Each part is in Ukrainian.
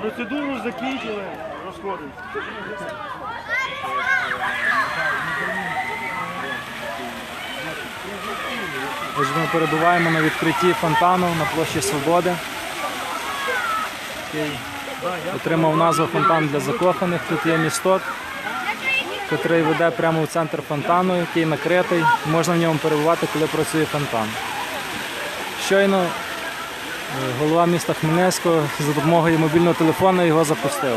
Процедуру закінчили, розходимося. Отже, ми перебуваємо на відкритті фонтану на площі Свободи. який Отримав назву фонтан для закоханих. Тут є місток, який веде прямо в центр фонтану, який накритий. Можна в ньому перебувати, коли працює фонтан. Щойно голова міста Хмельницького за допомогою мобільного телефону його запустив.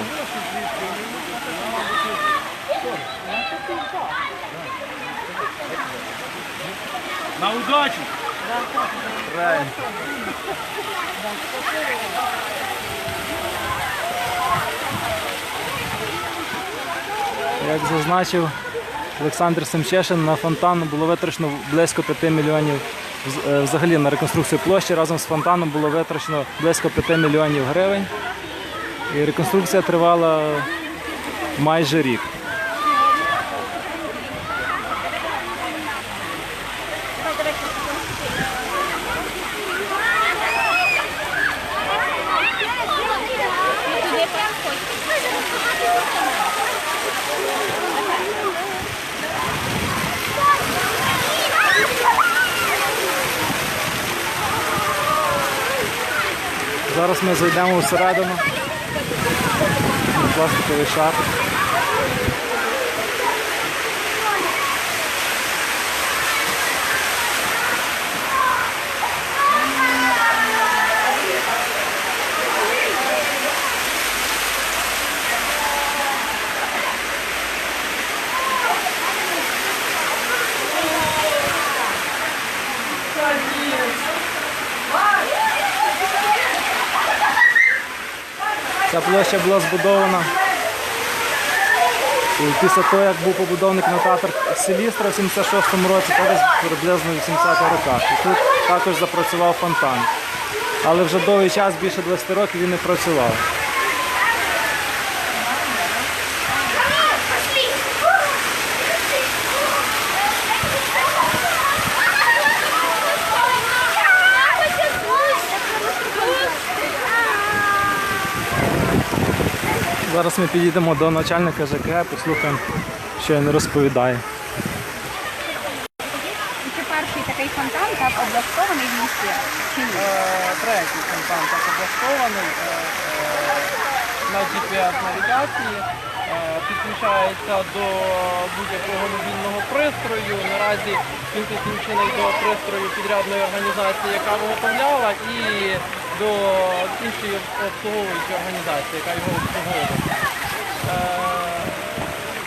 На удачу! Як зазначив Олександр Семчешин, на фонтан було витрачено близько 5 мільйонів. Е, Взагалі на реконструкцію площі разом з фонтаном було витрачено близько 5 мільйонів гривень. І реконструкція тривала майже рік. Зараз ми зайдемо всередину. Пластиковий шар. Площа була збудована. І після того, як був побудований кінотеатр Селістра в 76-му році, також приблизно в 80-х роках. І тут також запрацював фонтан. Але вже довгий час, більше 20 років, він не працював. Зараз ми підійдемо до начальника ЖКГ, послухаємо, що він розповідає. Це перший такий фонтан, так облаштований в місті. Чи ні? Е, третій фонтан так облаштований е, е, на GPS-навігації, е, підключається до будь-якого мобільного пристрою. Наразі він підключений до пристрою підрядної організації, яка виготовляла, і до іншої обслуговуючої організації, яка його обслуговувала. Е,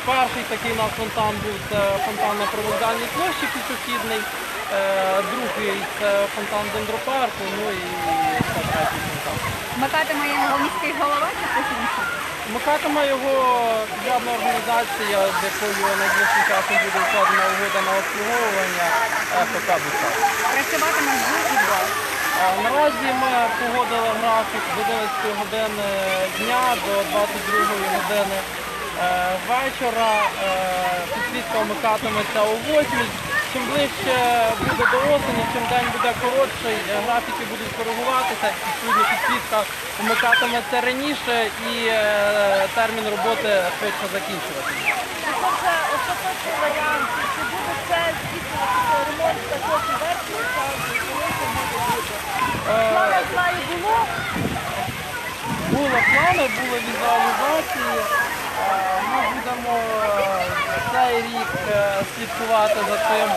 Перший такий у нас фонтан був це фонтан на привокзальній площі пішохідний, е, другий це фонтан дендропарку, ну і це третій фонтан. Вмикатиме його міський голова чи хтось інший? Вмикатиме його підрядна організація, з якою найближчим часом буде укладена угода на обслуговування е, ФК «Бусак». Працюватиме з і до. Е, Наразі ми погодили графік з 11 години дня до 22 години е, вечора. Е, Підсвітка вмикатиметься о 8. Чим ближче буде до осені, чим день буде коротший, е, графіки будуть коригуватися, відповідно підсвітка вмикатиметься раніше і е, термін роботи швидше закінчуватиметься. Це остаточний варіант. Чи буде це ремонт також і версії, та коли це може бути? Плана знаю було. Були плани, були візуалізації. Е, Ми будемо е, цей рік е, слідкувати за тим,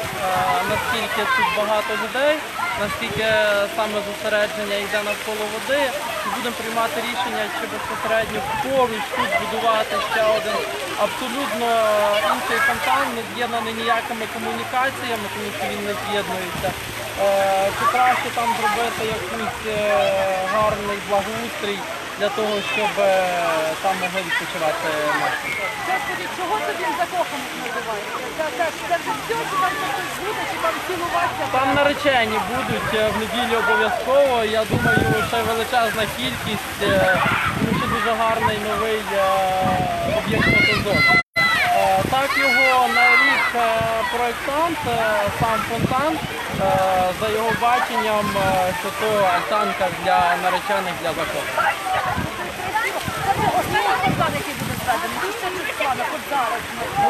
наскільки тут багато людей, наскільки саме зосередження йде навколо води. Будемо приймати рішення, чи безпосередньо поруч тут будувати ще один абсолютно інший фонтан, не з'єднаний ніякими комунікаціями, тому що він не з'єднується. Е, Чи краще там зробити якийсь е, гарний благоустрій для того, щоб е, там могли відпочивати. Це чого це він закоханих називається? Це, це, це вже все, чи там хтось буде, чи там цілуватися? Там наречені будуть в неділю обов'язково. Я думаю, ще величезна кількість, тому що дуже гарний новий об'єкт фундамент. Так його нарік е, проєктант, е, сам фонтан, е, за його баченням, що це альтанка для наречених для закону.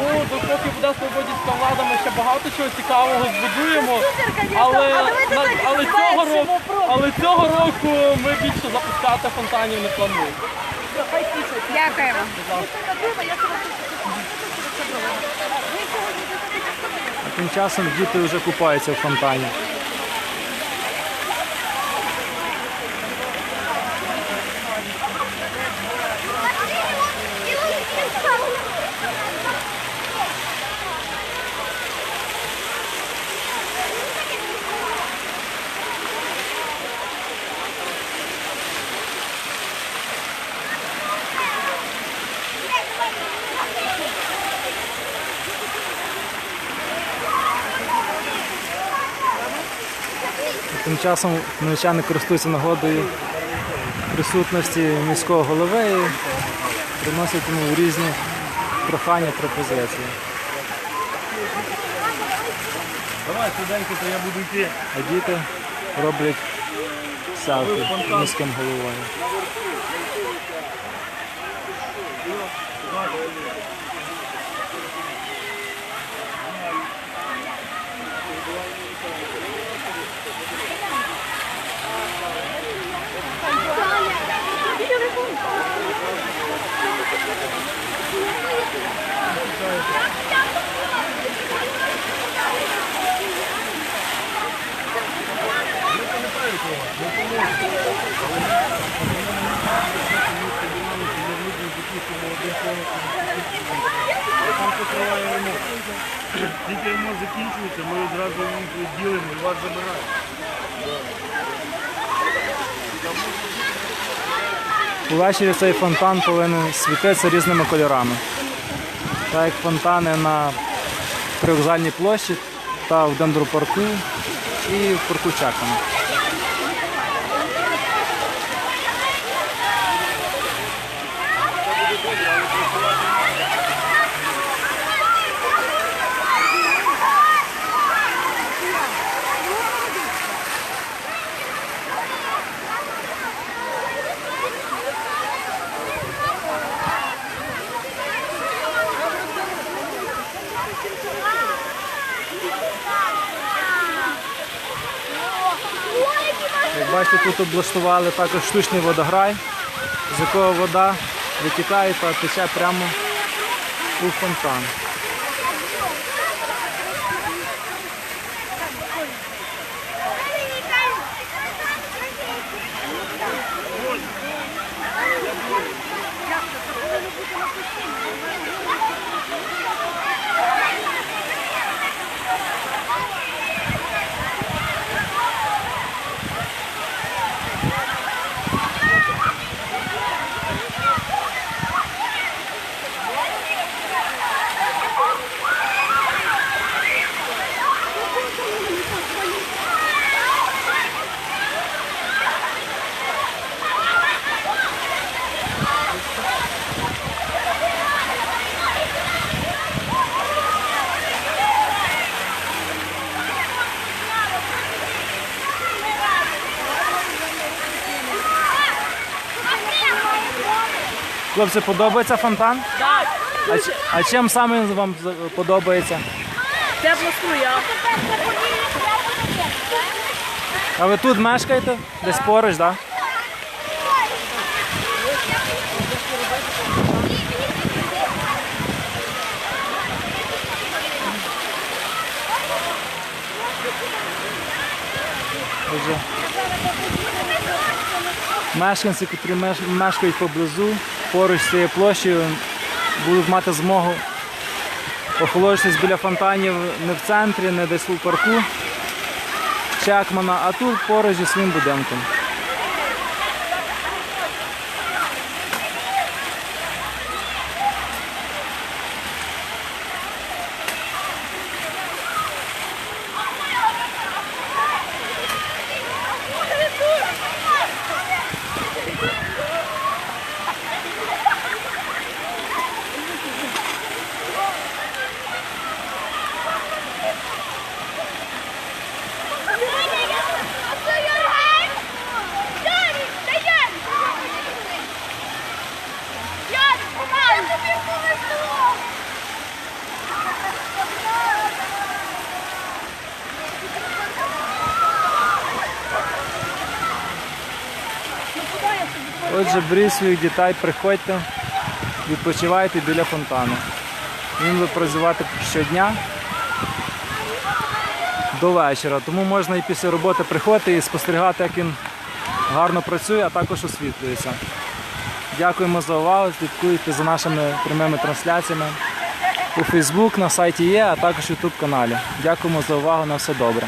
Ну, допоки буде свободівська влада, ми ще багато чого цікавого збудуємо, але цього року ми більше запускати фонтанів не плануємо. Дякуємо. А тим часом діти вже купаються в фонтані. Тим часом хмельничани користуються нагодою присутності міського голови і приносять йому різні прохання, пропозиції. Давай, студеньки, то я буду йти. А діти роблять селфі міським головою. Там покриває ремонт. Тільки йому закінчується, ми одразу ділимо і вас забираємо. Увечері цей фонтан повинен світитися різними кольорами. Так як фонтани на привокзальній площі та в дендропарку і в парку Чекана. Бачите, тут облаштували також штучний водограй, з якого вода витікає та тече прямо у фонтан. Хлопці, подобається фонтан? Так, А, ч- а чим саме він вам з- подобається? тепла струя. А ви тут мешкаєте? Десь поруч, так? Отже, Мешканці, які мешкають поблизу, поруч з цією площею, будуть мати змогу охолоджуватись біля фонтанів не в центрі, не десь у парку Чекмана, а тут поруч зі своїм будинком. Отже, беріть своїх дітей, приходьте, відпочивайте біля фонтану. Він буде працювати щодня до вечора. Тому можна і після роботи приходити і спостерігати, як він гарно працює, а також освітлюється. Дякуємо за увагу. Слідкуйте за нашими прямими трансляціями у Facebook, на сайті є, а також YouTube каналі. Дякуємо за увагу. На все добре.